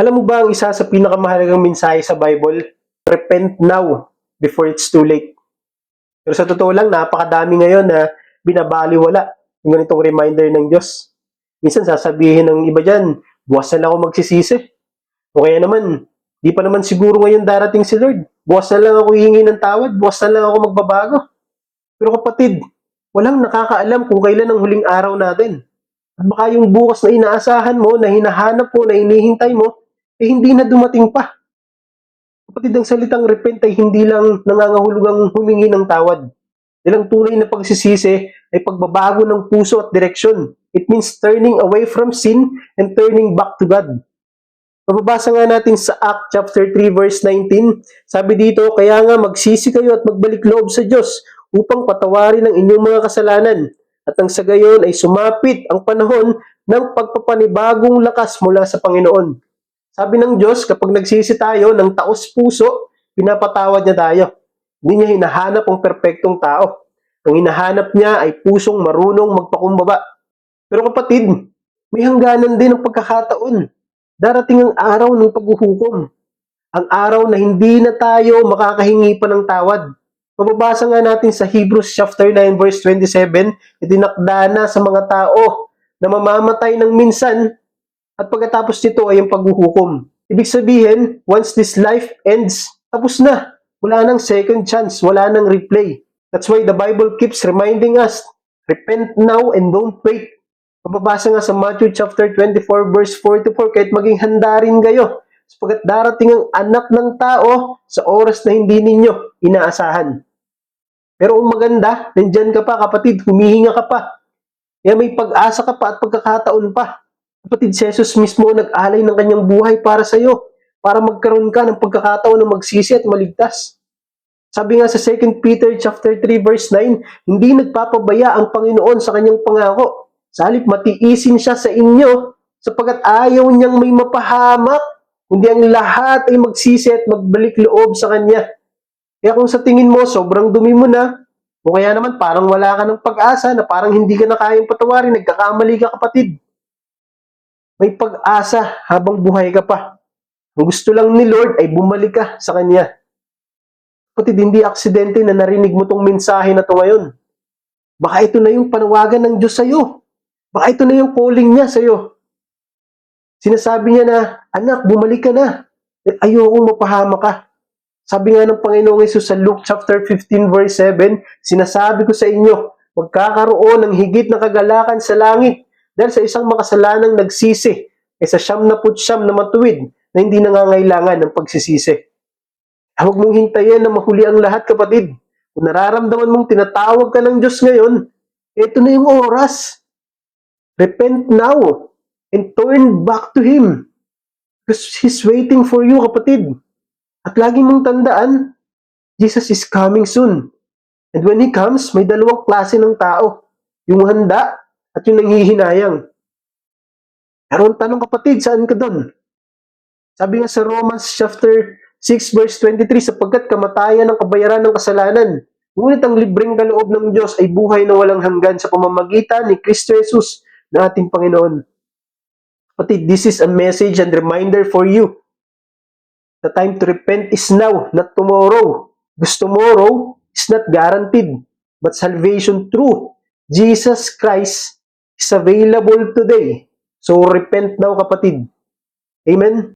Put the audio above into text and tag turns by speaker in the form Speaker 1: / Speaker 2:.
Speaker 1: Alam mo ba ang isa sa pinakamahalagang mensahe sa Bible? Repent now before it's too late. Pero sa totoo lang, napakadami ngayon na binabaliwala yung ganitong reminder ng Diyos. Minsan sasabihin ng iba dyan, buwas na lang ako magsisisi. O kaya naman, di pa naman siguro ngayon darating si Lord. Buwas na lang ako hihingi ng tawad, buwas na lang ako magbabago. Pero kapatid, walang nakakaalam kung kailan ang huling araw natin. At baka yung bukas na inaasahan mo, na hinahanap mo, na hinihintay mo, eh hindi na dumating pa. Kapatid, ang salitang repent ay hindi lang nangangahulugang humingi ng tawad. Ilang tunay na pagsisisi ay pagbabago ng puso at direksyon. It means turning away from sin and turning back to God. Mababasa nga natin sa Act chapter 3 verse 19, sabi dito, kaya nga magsisi kayo at magbalik loob sa Diyos upang patawarin ang inyong mga kasalanan at ang sa gayon ay sumapit ang panahon ng pagpapanibagong lakas mula sa Panginoon. Sabi ng Diyos, kapag nagsisi tayo ng taos puso, pinapatawad niya tayo. Hindi niya hinahanap ang perpektong tao. Ang hinahanap niya ay pusong marunong magpakumbaba. Pero kapatid, may hangganan din ang pagkakataon. Darating ang araw ng paghuhukom. Ang araw na hindi na tayo makakahingi pa ng tawad. Mababasa nga natin sa Hebrews chapter 9 verse 27, itinakda na sa mga tao na mamamatay ng minsan at pagkatapos nito ay ang paghuhukom. Ibig sabihin, once this life ends, tapos na. Wala nang second chance, wala nang replay. That's why the Bible keeps reminding us, repent now and don't wait. Mababasa nga sa Matthew chapter 24 verse 44, kahit maging handa rin kayo, sapagat darating ang anak ng tao sa oras na hindi ninyo inaasahan. Pero ang maganda, nandyan ka pa kapatid, humihinga ka pa. Kaya may pag-asa ka pa at pagkakataon pa. Kapatid, si Jesus mismo nag-alay ng kanyang buhay para sa iyo, para magkaroon ka ng pagkakataon na magsisi at maligtas. Sabi nga sa 2 Peter chapter 3 verse 9, hindi nagpapabaya ang Panginoon sa kanyang pangako. Sa halip matiisin siya sa inyo sapagkat ayaw niyang may mapahamak, kundi ang lahat ay magsisi at magbalik loob sa kanya. Kaya kung sa tingin mo sobrang dumi mo na, o kaya naman parang wala ka ng pag-asa na parang hindi ka na kayang patawarin, nagkakamali ka kapatid. May pag-asa habang buhay ka pa. Ang gusto lang ni Lord ay bumalik ka sa Kanya. Kapatid, hindi aksidente na narinig mo tong mensahe na to ngayon. Baka ito na yung panawagan ng Diyos sa'yo. Baka ito na yung calling niya sa'yo. Sinasabi niya na, anak, bumalik ka na. Ayokong mapahama ka. Sabi nga ng Panginoong Yesus sa Luke chapter 15 verse 7, sinasabi ko sa inyo, magkakaroon ng higit na kagalakan sa langit dahil sa isang makasalanang nagsisi ay sa siyam na putsyam na matuwid na hindi nangangailangan ng pagsisisi. Huwag mong hintayin na mahuli ang lahat, kapatid. Kung nararamdaman mong tinatawag ka ng Diyos ngayon, ito na yung oras. Repent now and turn back to Him. Because He's waiting for you, kapatid. At lagi mong tandaan, Jesus is coming soon. And when He comes, may dalawang klase ng tao. Yung handa at yung nanghihinayang. Pero ang tanong kapatid, saan ka doon? Sabi nga sa Romans chapter 6 verse 23, sapagkat kamatayan ang kabayaran ng kasalanan. Ngunit ang libreng kaloob ng Diyos ay buhay na walang hanggan sa pamamagitan ni Kristo Jesus na ating Panginoon. Kapatid, this is a message and reminder for you. The time to repent is now, not tomorrow. Because tomorrow is not guaranteed. But salvation through Jesus Christ is available today. So repent now kapatid. Amen?